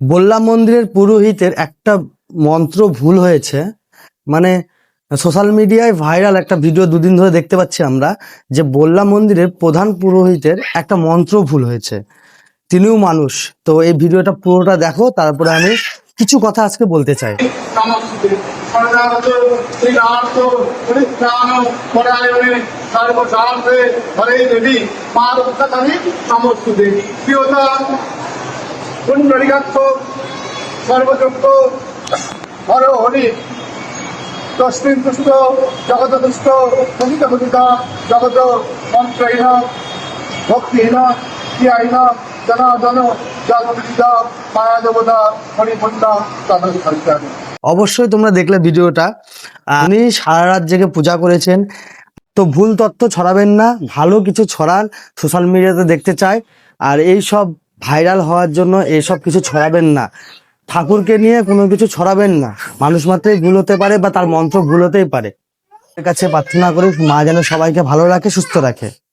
বল্লা মন্দিরের পুরোহিতের একটা মন্ত্র ভুল হয়েছে। মানে সোশ্যাল মিডিয়ায় ভাইরাল একটা ভিডিও দুদিন ধরে দেখতে পাচ্ছি আমরা, যে বল্লা মন্দিরের প্রধান পুরোহিতের একটা মন্ত্র ভুল হয়েছে। তিনিও মানুষ। তো এই ভিডিওটা পুরোটা দেখো, তারপরে আমি কিছু কথা আজকে বলতে চাই। সর্বশান্তে হরে দেবী মারুত্তানি নমস্তে প্রিয়তা তস্মিন তুষ্ট জগত তুষ্ট সহিত বুধিতা জগত মন্ত্রহীন, ভক্তিহীন, ক্রিয়াহীন মায়া দেবতা অবশ্যই তোমরা দেখলে ভিডিওটা। উনি সারা রাত জেগে পূজা করেছেন। তো ভুল তথ্য ছড়াবেন না, ভালো কিছু ছড়ান, সোশ্যাল মিডিয়াতে দেখতে চাই। আর এই সব ভাইরাল হওয়ার জন্য এসব কিছু ছড়াবেন না। ঠাকুরকে নিয়ে কোনো কিছু ছড়াবেন না। মানুষ মাত্রই ভুল হতে পারে বা তার মন্ত্র ভুল হতেই পারে। কাছে প্রার্থনা করি মা যেন সবাইকে ভালো রাখে, সুস্থ রাখে।